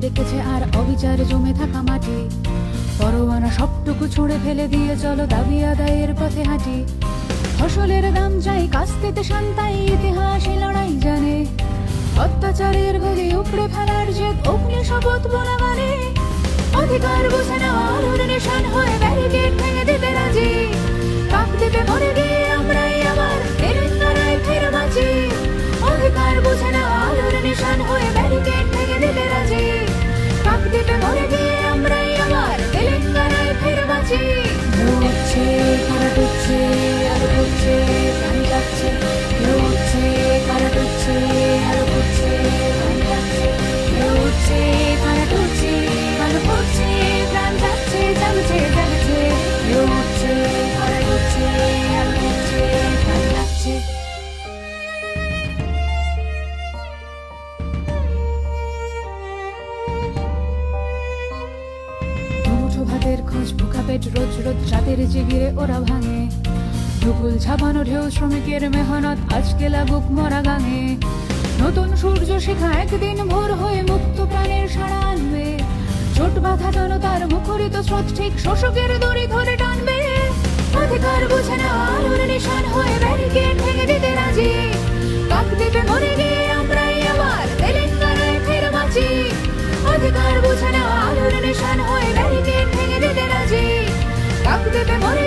ডেকেছে আর অবিচারে জমে থাকা মাটি। পরোয়ানা সবটুকু ছুঁড়ে ফেলে দিয়ে চলো দাবি আদায়ের পথে হাঁটি। ফসলের দাম চাই কাস্তেতে শান্তাই, ইতিহাস লড়াই জানে। অত্যাচারের গলি উপড়ে ফেলার যে অগ্নি শপথ বলা মানে। অধিকার বুঝে ভাতের খোঁজ ভুখা পেট, রোজ রোজ রাতের জিগিরে ওরা ভাঙে। দুপুল ঝাপানো ঢেউ শ্রমিকের মেহনত, আজকে লাগুক মরা গাঙে। নতুন সূর্য শিখা একদিন ভোর হয়ে মুক্ত প্রাণের সাড়া আনবে। চোট বাঁধা জনতার মুখরিত স্রোত ঠিক শোষকের দড়ি ধরে টানবে। অধিকার বুঝে না, আলোর নিশান হয়ে ব্যারিকেড ভেঙে দিতে রাজি। কাক মরে গিয়ে আমরাই আবার, তেলেঙ্গানায় ফের অধিকার বুঝে না, আলোর নিশান হয়ে কাক দিতে মরে